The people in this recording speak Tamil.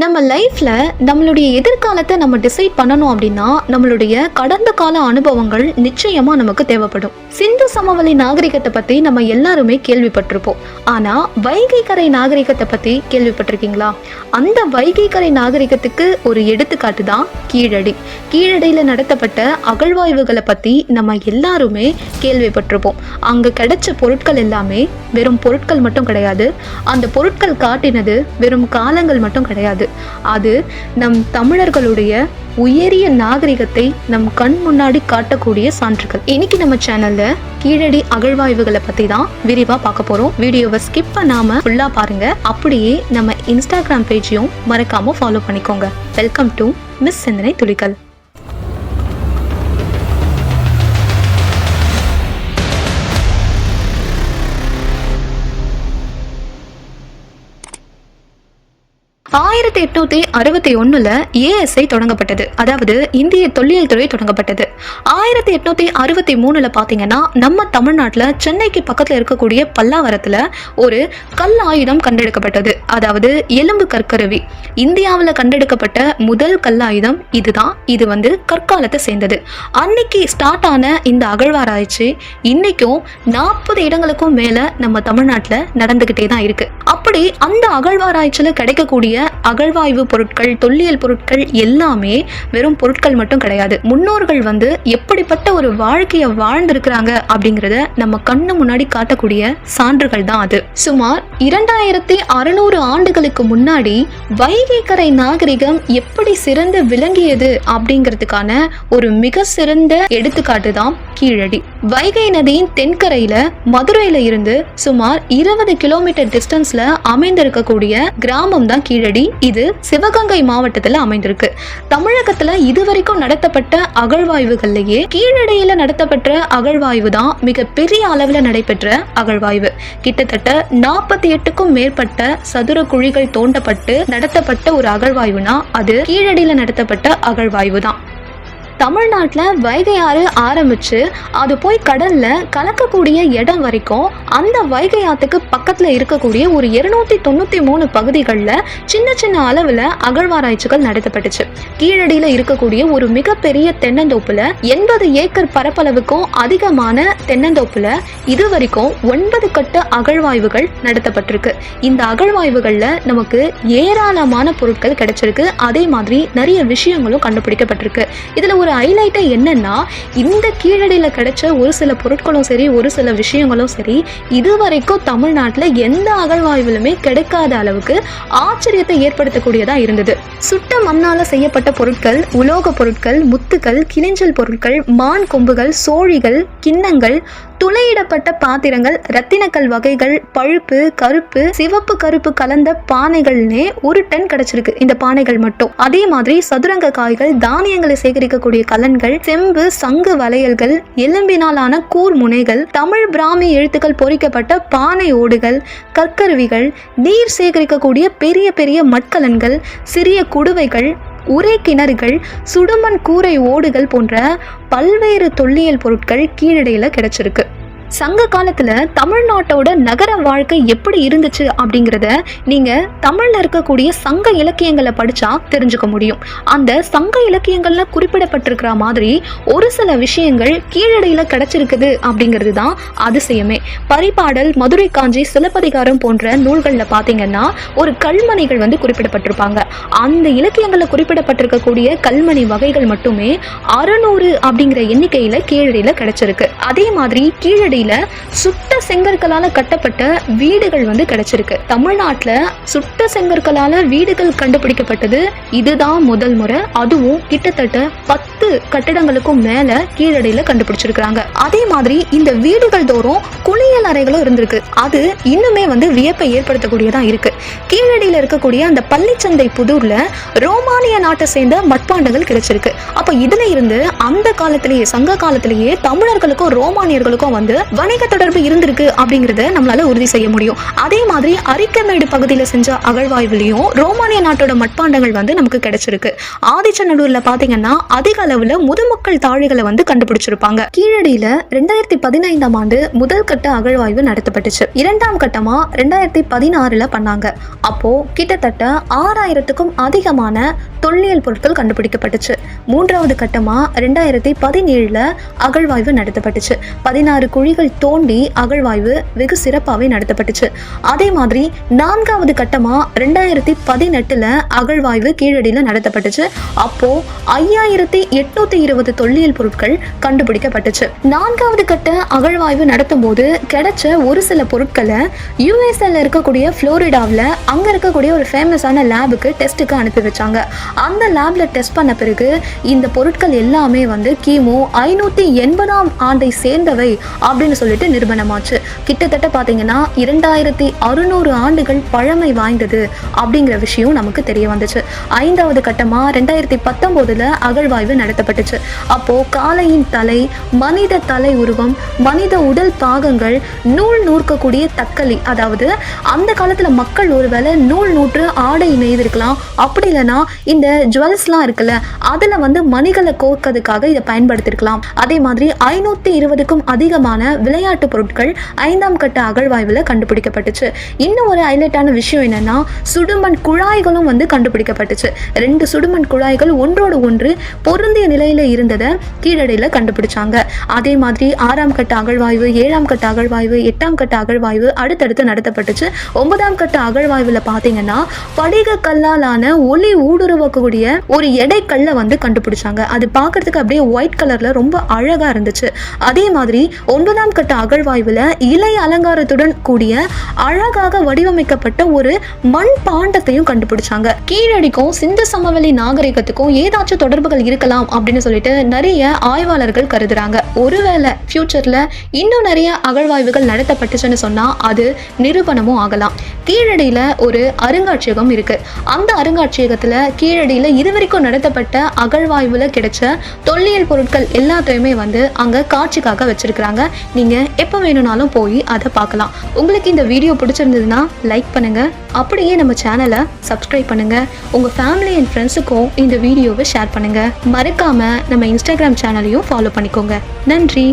நம்ம லைஃப்ல நம்மளுடைய எதிர்காலத்தை நம்ம டிசைட் பண்ணணும் அப்படின்னா நம்மளுடைய கடந்த கால அனுபவங்கள் நிச்சயமா நமக்கு தேவைப்படும். சிந்து சமவெளி நாகரிகத்தை பத்தி நம்ம எல்லாருமே கேள்விப்பட்டிருப்போம். ஆனா வைகை கரை நாகரிகத்தை பத்தி கேள்விப்பட்டிருக்கீங்களா? அந்த வைகை கரை நாகரிகத்துக்கு ஒரு எடுத்துக்காட்டு தான் கீழடி. கீழடியில நடத்தப்பட்ட அகழ்வாய்வுகளை பத்தி நம்ம எல்லாருமே கேள்விப்பட்டிருப்போம். அங்க கிடைச்ச பொருட்கள் எல்லாமே வெறும் பொருட்கள் மட்டும் கிடையாது. அந்த பொருட்கள் காட்டினது வெறும் காலங்கள் மட்டும் கிடையாது. அது நம் தமிழர்களுடைய உயரிய நாகரிகத்தை நம் கண் முன்னாடி காட்டக்கூடிய சான்றுகள். இன்னைக்கு நம்ம சேனல்ல கீழடி அகழ்வாய்வுகளை பத்தி தான் விரிவா பார்க்க போறோம். வீடியோவை ஸ்கிப் பண்ணாம ஃபுல்லா பாருங்க. அப்படியே நம்ம இன்ஸ்டாகிராம் பேஜையும் மறக்காம ஃபாலோ பண்ணிக்கோங்க. வெல்கம் டு மிஸ் சிந்தனை துளிகள் ஆயிரத்தி எட்நூத்தி அறுபத்தி ஒண்ணுல ஏஎஸ்ஐ தொடங்கப்பட்டது. அதாவது இந்திய தொல்லியல் துறை தொடங்கப்பட்டது. ஆயிரத்தி எட்நூத்தி அறுபத்தி மூணுல பாத்தீங்கன்னா நம்ம தமிழ்நாட்டுல சென்னைக்கு பக்கத்துல இருக்கக்கூடிய பல்லாவரத்துல ஒரு கல் ஆயுதம் கண்டெடுக்கப்பட்டது. அதாவது எலும்பு கற்கருவி. இந்தியாவில் கண்டெடுக்கப்பட்ட முதல் கல் ஆயுதம் இதுதான். இது வந்து கற்காலத்தை சேர்ந்தது. அன்னைக்கு ஸ்டார்ட் ஆன இந்த அகழ்வாராய்ச்சி இன்னைக்கும் நாற்பது இடங்களுக்கும் மேல நம்ம தமிழ்நாட்டில் நடந்துகிட்டே தான் இருக்கு. இப்படி அந்த அகழ்வாராய்ச்சியில் கிடைக்கக்கூடிய அகழ்வாய்வு பொருட்கள் தொல்லியல் பொருட்கள் எல்லாமே வெறும் பொருட்கள் மட்டும் கிடையாது. முன்னோர்கள் வந்து எப்படிப்பட்ட ஒரு வாழ்க்கையை வாழ்ந்திருக்கிறாங்க அப்படிங்கிறத நம்ம கண்ணு முன்னாடி காட்டக்கூடிய சான்றுகள் தான் அது. சுமார் இரண்டாயிரத்தி அறுநூறு ஆண்டுகளுக்கு முன்னாடி வைகை கரை நாகரிகம் எப்படி சிறந்து விளங்கியது அப்படிங்கிறதுக்கான ஒரு மிக சிறந்த எடுத்துக்காட்டு தான் கீழடி. வைகை நதியின் தென்கரையில மதுரையில இருந்து சுமார் இருபது கிலோமீட்டர் டிஸ்டன்ஸ்ல அமைந்திருக்கக்கூடிய கிராமம் தான் கீழடி. இது சிவகங்கை மாவட்டத்துல அமைந்திருக்கு. தமிழகத்துல இதுவரைக்கும் நடத்தப்பட்ட அகழ்வாய்வுகள்லயே கீழடியில நடத்தப்பட்ட அகழ்வாய்வு தான் மிக பெரிய அளவுல நடைபெற்ற அகழ்வாய்வு. கிட்டத்தட்ட நாற்பத்தி எட்டுக்கும் மேற்பட்ட சதுர குழிகள் தோண்டப்பட்டு நடத்தப்பட்ட ஒரு அகழ்வாய்வுனா அது கீழடியில நடத்தப்பட்ட அகழ்வாய்வு தான். தமிழ்நாட்டில் வைகை ஆறு ஆரம்பிச்சு அது போய் கடல்ல கலக்கக்கூடிய இடம் வரைக்கும் அந்த வைகை ஆத்துக்கு பக்கத்தில் இருக்கக்கூடிய ஒரு இருநூத்தி தொண்ணூற்றி மூணு பகுதிகளில் சின்ன சின்ன அளவில் அகழ்வாராய்ச்சிகள் நடத்தப்பட்டுச்சு. கீழடியில் இருக்கக்கூடிய ஒரு மிகப்பெரிய தென்னந்தோப்புல எண்பது ஏக்கர் பரப்பளவுக்கும் அதிகமான தென்னந்தோப்புல இது வரைக்கும் ஒன்பது கட்ட அகழ்வாய்வுகள் நடத்தப்பட்டிருக்கு. இந்த அகழ்வாய்வுகளில் நமக்கு ஏராளமான பொருட்கள் கிடைச்சிருக்கு. அதே மாதிரி நிறைய விஷயங்களும் கண்டுபிடிக்கப்பட்டிருக்கு. இதில் ஒரு ஹைலைட்டே என்னன்னா இந்த கீழடியில் கிடைச்ச ஒரு சில பொருட்களும் சரி ஒரு சில விஷயங்களும் சரி இதுவரைக்கும் தமிழ்நாட்டில் எந்த அகழ்வாய்விலுமே கிடைக்காத அளவுக்கு ஆச்சரியத்தை ஏற்படுத்தக்கூடியதா இருந்தது. சுட்ட மண்ணால செய்யப்பட்ட பொருட்கள் உலோக பொருட்கள் முத்துக்கள் கிளிஞ்சல் பொருட்கள் மான் கொம்புகள் சோழிகள் கிண்ணங்கள் துளையிடப்பட்ட பாத்திரங்கள் ரத்தினக்கல் வகைகள் பழுப்பு கருப்பு சிவப்பு கருப்பு கலந்த பானைகள்னே ஒரு டன் கிடைச்சிருக்கு. இந்த பானைகள் மட்டும். அதே மாதிரி சதுரங்க காய்கள் தானியங்களை சேகரிக்கக்கூடிய கலன்கள் செம்பு சங்கு வளையல்கள் எலும்பினாலான கூர் முனைகள் தமிழ் பிராமி எழுத்துக்கள் பொறிக்கப்பட்ட பானை ஓடுகள் கற்கருவிகள் நீர் சேகரிக்கக்கூடிய பெரிய பெரிய மட்கலன்கள் சிறிய குடுவைகள் உரை கிணறுகள் சுடுமண் கூரை ஓடுகள் போன்ற பல்வேறு தொல்லியல் பொருட்கள் கீழடியில் கிடைச்சிருக்கு. சங்க காலத்தில் தமிழ்நாட்டோட நகர வாழ்க்கை எப்படி இருந்துச்சு அப்படிங்கிறத நீங்கள் தமிழில் இருக்கக்கூடிய சங்க இலக்கியங்களை படித்தா தெரிஞ்சுக்க முடியும். அந்த சங்க இலக்கியங்களில் குறிப்பிடப்பட்டிருக்கிற மாதிரி ஒரு சில விஷயங்கள் கீழடியில் கிடைச்சிருக்குது அப்படிங்கிறது தான் அதிசயமே. பரிபாடல் மதுரை காஞ்சி சிலப்பதிகாரம் போன்ற நூல்களில் பார்த்தீங்கன்னா ஒரு கல்மணிகள் வந்து குறிப்பிடப்பட்டிருப்பாங்க. அந்த இலக்கியங்களில் குறிப்பிடப்பட்டிருக்கக்கூடிய கல்மணி வகைகள் மட்டுமே அறுநூறு அப்படிங்கிற எண்ணிக்கையில் கீழடியில் கிடைச்சிருக்கு. அதே மாதிரி பகுதியில் சுட்ட செங்கற்களால் கட்டப்பட்ட வீடுகள் வந்து கிடைச்சிருக்கு. தமிழ்நாட்டில் சுட்ட செங்கற்களால் வீடுகள் கண்டுபிடிக்கப்பட்டது இதுதான் முதல் முறை. அதுவும் கிட்டத்தட்ட பத்து கட்டிடங்களுக்கும் மேலே கீழடியில் கண்டுபிடிச்சிருக்கிறாங்க. அதே மாதிரி இந்த வீடுகள் தோறும் குளியல் அறைகளும் இருந்திருக்கு. அது இன்னுமே வந்து வியப்பை ஏற்படுத்தக்கூடியதா இருக்கு. கீழடியில் இருக்கக்கூடிய அந்த பள்ளிச்சந்தை புதூர்ல ரோமானிய நாட்டை சேர்ந்த மட்பாண்டங்கள் கிடைச்சிருக்கு. அப்போ இதுல இருந்து அந்த காலத்திலேயே சங்க காலத்திலேயே தமிழர்களுக்கும் ரோமானியர்களுக்கும் வந்து வணிக தொடர்பு இருந்திருக்கு அப்படிங்கறத நம்மளால உறுதி செய்ய முடியும். அதே மாதிரி அரிக்கமேடு பகுதியில் செஞ்ச அகழ்வாய்வுலையும் ரோமானிய நாட்டோட மட்பாண்டங்கள் வந்து நமக்கு கிடைச்சிருக்கு. ஆதிச்சநல்லூர்ல பாத்தீங்கன்னா அதிக அளவுல முதுமக்கள் தாழிகளை வந்து கண்டுபிடிச்சிருப்பாங்க. கீழடியில ரெண்டாயிரத்தி பதினைந்தாம் ஆண்டு முதல் கட்ட அகழ்வாய்வு நடத்தப்பட்டுச்சு. இரண்டாம் கட்டமா ரெண்டாயிரத்தி பதினாறுல பண்ணாங்க. அப்போ கிட்டத்தட்ட ஆறாயிரத்துக்கும் அதிகமான தொல்லியல் பொருட்கள் கண்டுபிடிக்கப்பட்டுச்சு. மூன்றாவது கட்டமா ரெண்டாயிரத்தி பதினேழுல அகழ்வாய்வு நடத்தப்பட்டுச்சு. பதினாறு குழிகள் குழிகள் தோண்டி அகழ்வாய்வு வெகு சிறப்பாகவே நடத்தப்பட்டுச்சு. அதே மாதிரி நான்காவது கட்டமா ரெண்டாயிரத்தி பதினெட்டுல அகழ்வாய்வு கீழடியில் நடத்தப்பட்டுச்சு. அப்போ ஐயாயிரத்தி எட்நூத்தி இருபது தொல்லியல் பொருட்கள் கண்டுபிடிக்கப்பட்டுச்சு. நான்காவது கட்ட அகழ்வாய்வு நடத்தும் போது கிடைச்ச ஒரு சில பொருட்களை யூஎஸ்எல் இருக்கக்கூடிய ஃப்ளோரிடாவில் அங்கே இருக்கக்கூடிய ஒரு ஃபேமஸான லேபுக்கு டெஸ்ட்டுக்கு அனுப்பி வச்சாங்க. அந்த லேபில் டெஸ்ட் பண்ண பிறகு இந்த பொருட்கள் எல்லாமே வந்து கிமு ஐநூற்றி எண்பதாம் ஆண்டை சேர்ந்தவை அப்படின்னு சொல்லிட்டு நிறுவனமாச்சு. கிட்டத்தட்ட பார்த்தீங்கன்னா இரண்டாயிரத்தி அறுநூறு ஆண்டுகள் பழமை வாய்ந்தது அப்படிங்கிற விஷயம் நமக்கு தெரிய வந்துச்சு. ஐந்தாவது கட்டமாக ரெண்டாயிரத்தி பத்தொன்பதுல அகழ்வாய்வு நடத்தப்பட்டுச்சு. அப்போ காளையின் தலை மனித தலை உருவம் மனித உடல் பாகங்கள் நூல் நூற்கக்கூடிய தக்கலி அதாவது அந்த காலத்துல மக்கள் ஒருவேளை நூல் நூற்று ஆடை நெய்திருக்கலாம் அப்படி இல்லைன்னா இந்த ஜுவல்ஸ்லாம் இருக்குல்ல அதுல வந்து மணிகளை கோர்க்கிறதுக்காக இதை பயன்படுத்திருக்கலாம். அதே மாதிரி ஐநூத்தி இருபதுக்கும் அதிகமான விளையாட்டு பொருட்கள் ஐந்தாம் கட்ட அகழ்வாய்வில் கண்டுபிடிக்கப்பட்டுச்சு. இன்னும் ஒரு ஹைலைட்டான விஷயம் என்னன்னா சுடுமண் குழாய்களும் வந்து கண்டுபிடிக்கப்பட்டுச்சு. ரெண்டு சுடுமண் குழாய்கள் ஒன்றோடு ஒன்று பொருந்திய நிலையில இருந்ததை கீழடியில கண்டுபிடிச்சாங்க. அதே மாதிரி ஆறாம் கட்ட அகழ்வாய்வு ஏழாம் கட்ட அகழ்வாய்வு எட்டாம் கட்ட அகழ்வாய்வு அடுத்தடுத்து நடத்தப்பட்டுச்சு. ஒன்பதாம் கட்ட அகழ்வாய்வுல பாத்தீங்கன்னா படிக கல்லாலான ஒளி ஊடுருவக்கூடிய ஒரு எடைக்கல்லை வந்து கண்டுபிடிச்சாங்க. அது பார்க்கறதுக்கு அப்படியே ஒயிட் கலர்ல ரொம்ப அழகா இருந்துச்சு. அதே மாதிரி ஒன்பதாம் கட்ட அகழ்வாய்வுல இலை அலங்காரத்துடன் கூடிய அழகாக வடிவமைக்கப்பட்ட ஒரு மண் பாண்டத்தையும் கண்டுபிடிச்சாங்க. கீழடிக்கும் சிந்து சமவெளி நாகரிகத்துக்கும் ஏதாச்சும் தொடர்புகள் இருக்கலாம் அப்படின்னு சொல்லிட்டு நிறைய ஆய்வாளர்கள் கருதுறாங்க. ஒருவேளை ஃபியூச்சர்ல இன்னும் நிறைய அகழ்வாய்வுகள் நடத்தப்பட்டுச்சுன்னு சொன்னா அது நிரூபணமும் ஆகலாம். கீழடியில ஒரு அருங்காட்சியகம் இருக்கு. அந்த அருங்காட்சியகத்துல கீழடியில இதுவரைக்கும் நடத்தப்பட்ட அகழ்வாய்வுல கிடைச்ச தொல்லியல் பொருட்கள் எல்லாத்தையுமே வந்து அங்க காட்சிக்காக வச்சிருக்கிறாங்க. நீங்கள் எப்போ வேணும்னாலும் போய் அதை பார்க்கலாம் உங்களுக்கு இந்த வீடியோ பிடிச்சிருந்ததுன்னா லைக் பண்ணுங்கள் அப்படியே நம்ம சேனலை சப்ஸ்கிரைப் பண்ணுங்கள் உங்கள் ஃபேமிலி அண்ட் ஃப்ரெண்ட்ஸுக்கும் இந்த வீடியோவை ஷேர் பண்ணுங்கள் மறக்காமல் நம்ம இன்ஸ்டாகிராம் சேனலையும் ஃபாலோ பண்ணிக்கோங்க. நன்றி.